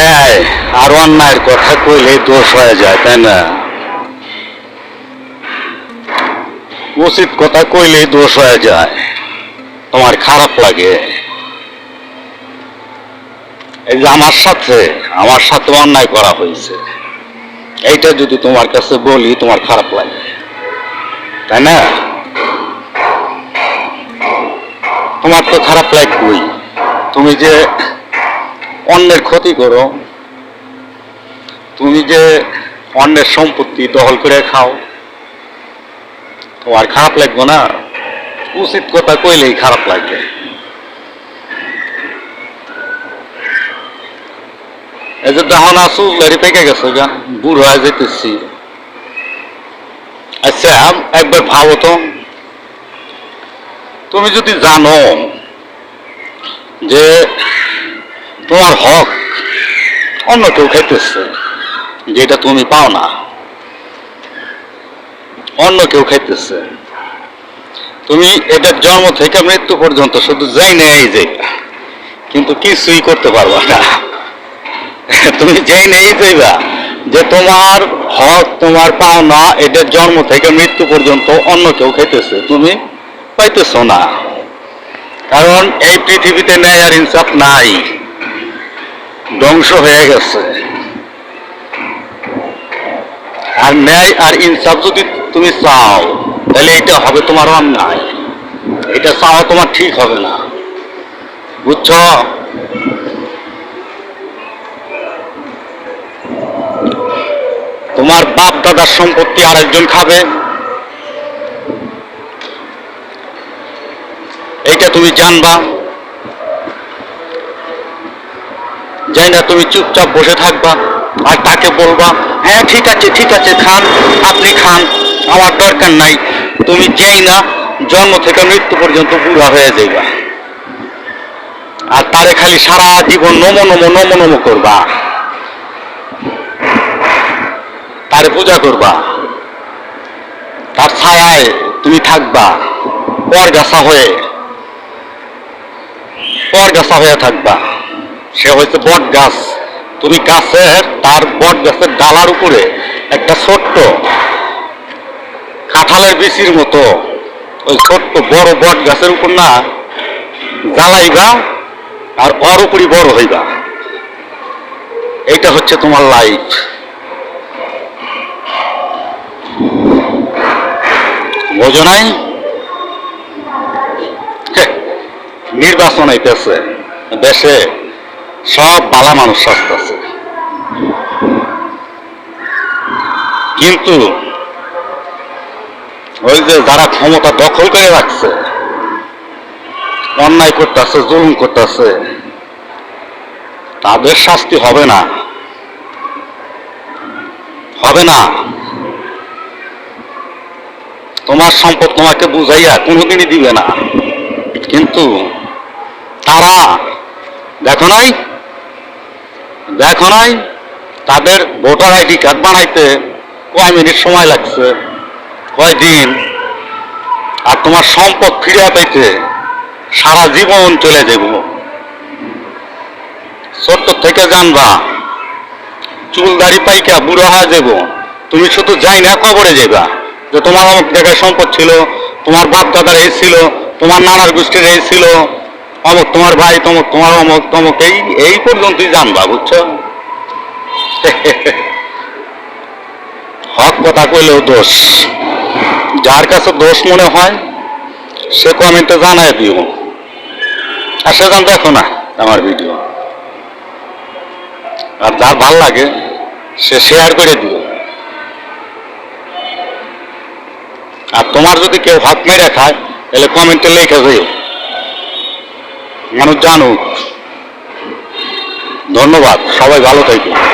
ন্যায় আর অন্যায়ের কথা কইলে দোষ হয়ে যায়, তাই না? উচিত কথা কইলেই দোষ হয়ে যায়। তোমার খারাপ লাগে। এই যে আমার সাথে আমার সাথে অন্যায় করা হয়েছে। এইটা যদি তোমার কাছে বলি, তোমার খারাপ লাগে। তাই না? তোমার তো খারাপ লাগবেই তুমি যে অন্যের ক্ষতি করো। তুমি যে অন্যের সম্পত্তি দখল করে খাও, তোমার খারাপ লাগবে না? উচিত কথা কইলেই খারাপ লাগবে। এই যে তখন আসু পেকে গেছে, গা, বুড়ো হয়ে যেতেছি আচ্ছা একবার ভাবো তো। তুমি যদি জানো যে তোমার হক অন্য কেউ খাইতেছে যেটা তুমি পাও না। অন্য কেউ খাইতেছে তুমি এটার জন্ম থেকে মৃত্যু পর্যন্ত শুধু যাই নেই যে, কিন্তু কিছুই করতে পারবা না। তুমি যেই নেই যাইবা যে তোমার হক, তোমার পাওনা এটার জন্ম থেকে মৃত্যু পর্যন্ত অন্য কেউ খাইতেছে তুমি পাইতেছ না। কারণ এই পৃথিবীতে ন্যায় আর ইনসাফ নাই। ধ্বংস হয়ে গেছে। আর ন্যায় আর ইনসাফ যদি তুমি চাও, তাহলে এটা হবে তোমার অন্যায়। এটা চাওয়া তোমার ঠিক হবে না। বুঝছ? তোমার বাপ দাদার সম্পত্তি আরেকজন খাবে। এটা তুমি জানবা। যাই না, তুমি চুপচাপ বসে থাকবা আর তাকে বলবা হ্যাঁ ঠিক আছে ঠিক আছে, খান, আপনি খান, আমার দরকার নাই। তুমি যেই না, জন্ম থেকে মৃত্যু পর্যন্ত বুড়া হয়ে যাইবা। আর তারে খালি সারা জীবন নমো নমো নমো নমো করবা। তারে পূজা করবা। তার ছায়ায় তুমি থাকবা পর গাছা হয়ে পর গাছা হয়ে থাকবা। সে হয়েছে বট গাছ। তুমি গাছের, তার বট গাছের ডালার উপরে একটা ছোট্ট কাঁঠালের বিচির মতো ওই ছোট্ট বড় বট গাছের উপর না জ্বালাইবা আর উপরই বড় হইবা। এইটা হচ্ছে তোমার লাইফ বোঝো নাই? নির্বাচন আইতেছে দেশে সব বালা মানুষ আসতেছে কিন্তু ওই যে যারা ক্ষমতা দখল করে রাখছে, অন্যায় করতেছে, জুলুম করতেছে, তাদের শাস্তি হবে না। হবে না। তোমার সম্পদ তোমাকে বুঝাইয়া কোনোদিনই দিবে না। কিন্তু তারা দেখো নাই? দেখো নাই তাদের ভোটার আইডি কার্ড বানাইতে কয় মিনিট সময় লাগছে? কয় দিন? আর তোমার সম্পদ ফিরে পাইতে সারা জীবন চলে যাব ছোট্ট থেকে জানবা, চুল দাড়ি পাইকা বুড়ো হয়ে যাব তুমি শুধু যাই না কবরে যাইবা। যে তোমার অমুক জায়গায় সম্পদ ছিল, তোমার বাপ দাদার এই ছিল, তোমার নানার গোষ্ঠীর এই ছিল অমুক তোমার ভাই, তমুক তোমার অমুক, তমুক, এই এই পর্যন্তই জানবা, বুঝছ? হক কথা কইলেও দোষ। যার কাছে দোষ মনে হয়, সে কমেন্টে জানায় দিও। আর সেখান দেখো না আমার ভিডিও আর যার ভালো লাগে, সে শেয়ার করে দিও। আর তোমার যদি কেউ হক মেরে খায়, তাহলে কমেন্টে লিখে দিও। মানুষ জানুক। ধন্যবাদ সবাই ভালো থাকবে